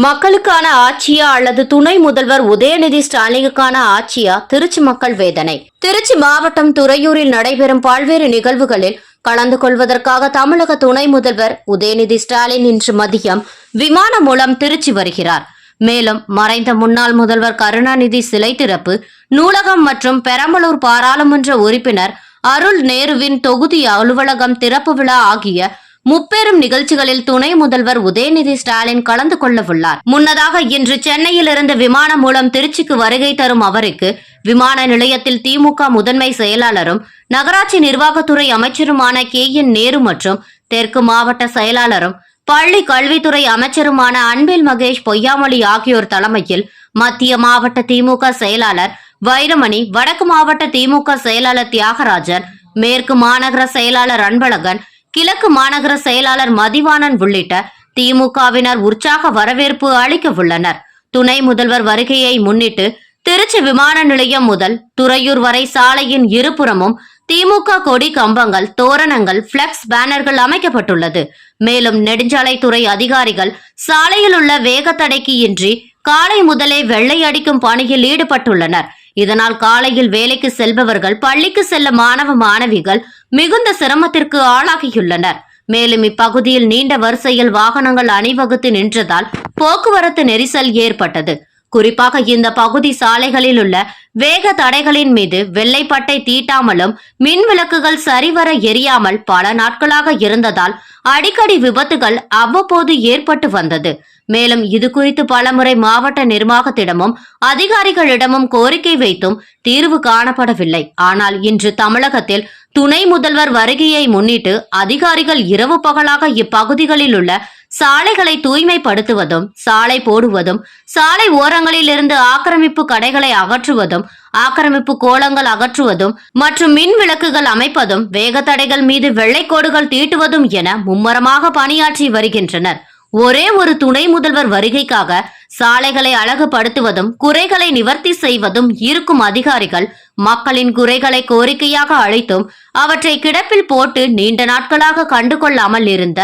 மக்களுக்கான ஆட்சியா அல்லது துணை முதல்வர் உதயநிதி ஸ்டாலினுக்கான ஆட்சியா? திருச்சி மக்கள் வேதனை. திருச்சி மாவட்டம் துறையூரில் நடைபெறும் பல்வேறு நிகழ்வுகளில் கலந்து கொள்வதற்காக தமிழக துணை முதல்வர் உதயநிதி ஸ்டாலின் இன்று மதியம் விமானம் மூலம் திருச்சி வருகிறார். மேலும் மறைந்த முன்னாள் முதல்வர் கருணாநிதி சிலை திறப்பு நூலகம் மற்றும் பெரம்பலூர் பாராளுமன்ற உறுப்பினர் அருள் நேருவின் தொகுதி அலுவலகம் திறப்பு விழா ஆகிய முப்பெரும் நிகழ்ச்சிகளில் துணை முதல்வர் உதயநிதி ஸ்டாலின் கலந்து கொள்ளவுள்ளார். முன்னதாக இன்று சென்னையில் இருந்து விமானம் மூலம் திருச்சிக்கு வருகை தரும் அவருக்கு விமான நிலையத்தில் திமுக முதன்மை செயலாளரும் நகராட்சி நிர்வாகத்துறை அமைச்சருமான கே என் நேரு மற்றும் தெற்கு மாவட்ட செயலாளரும் பள்ளி கல்வித்துறை அமைச்சருமான அன்பில் மகேஷ் பொய்யாமொழி ஆகியோர் தலைமையில் மத்திய மாவட்ட திமுக செயலாளர் வைரமணி வடக்கு மாவட்ட திமுக செயலாளர் தியாகராஜன் மேற்கு மாநகர செயலாளர் அன்பழகன் கிழக்கு மாநகர செயலாளர் மதிவாணன் உள்ளிட்ட திமுகவினர் உற்சாக வரவேற்பு அளிக்க உள்ளனர் துணை முதல்வர் வருகையை முன்னிட்டு திருச்சி விமான நிலையம் முதல் துறையூர் வரை சாலையின் இருபுறமும் திமுக கொடி கம்பங்கள் தோரணங்கள் பிளக்ஸ் பேனர்கள் அமைக்கப்பட்டுள்ளது. மேலும் நெடுஞ்சாலைத்துறை அதிகாரிகள் சாலையில் உள்ள வேகத்தடைக்கு இன்றி காலை முதலே வெள்ளை அடிக்கும் பணியில் ஈடுபட்டுள்ளனர். இதனால் காலையில் வேலைக்கு செல்பவர்கள் பள்ளிக்கு செல்ல மாணவ மாணவிகள் மிகுந்த சிரமத்திற்கு ஆளாகியுள்ளனர். மேலும் இப்பகுதியில் நீண்ட வரிசையில் வாகனங்கள் அணிவகுத்து நின்றதால் போக்குவரத்து நெரிசல் ஏற்பட்டது. குறிப்பாக இந்த பகுதி சாலைகளில் உள்ள வேக தடைகளின் மீது வெள்ளைப்பட்டை தீட்டாமலும் மின் விளக்குகள் சரிவர எரியாமல் பல நாட்களாக இருந்ததால் அடிக்கடி விபத்துகள் அவ்வப்போது ஏற்பட்டு வந்தது. மேலும் இது குறித்து பலமுறை மாவட்ட நிர்வாகத்திடமும் அதிகாரிகளிடமும் கோரிக்கை வைத்தும் தீர்வு காணப்படவில்லை. ஆனால் இன்று தமிழகத்தில் துணை முதல்வர் வருகையை முன்னிட்டு அதிகாரிகள் இரவு பகலாக இப்பகுதிகளில் உள்ள சாலைகளை தூய்மைப்படுத்துவதும் சாலை போடுவதும் சாலை ஓரங்களில் இருந்து ஆக்கிரமிப்பு கடைகளை அகற்றுவதும் ஆக்கிரமிப்பு கோலங்கள் அகற்றுவதும் மற்றும் மின் விளக்குகள் அமைப்பதும் வேகத்தடைகள் மீது வெள்ளைக்கோடுகள் தீட்டுவதும் என மும்மரமாக பணியாற்றி வருகின்றனர். ஒரே ஒரு துணை முதல்வர் வருகைக்காக சாலைகளை அழகுபடுத்துவதும் குறைகளை நிவர்த்தி செய்வதும் இருக்கும் அதிகாரிகள் மக்களின் குறைகளை கோரிக்கையாக அழைத்தும் அவற்றை கிடப்பில் போட்டு நீண்ட நாட்களாக கண்டுகொள்ளாமல் இருந்த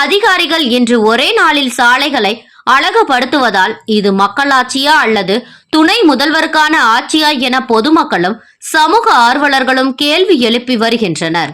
அதிகாரிகள் இன்று ஒரே நாளில் சாலைகளை அழகுபடுத்துவதால் இது மக்களாட்சியா அல்லது துணை முதல்வருக்கான ஆட்சியா என பொதுமக்களும் சமூக ஆர்வலர்களும் கேள்வி எழுப்பி வருகின்றனர்.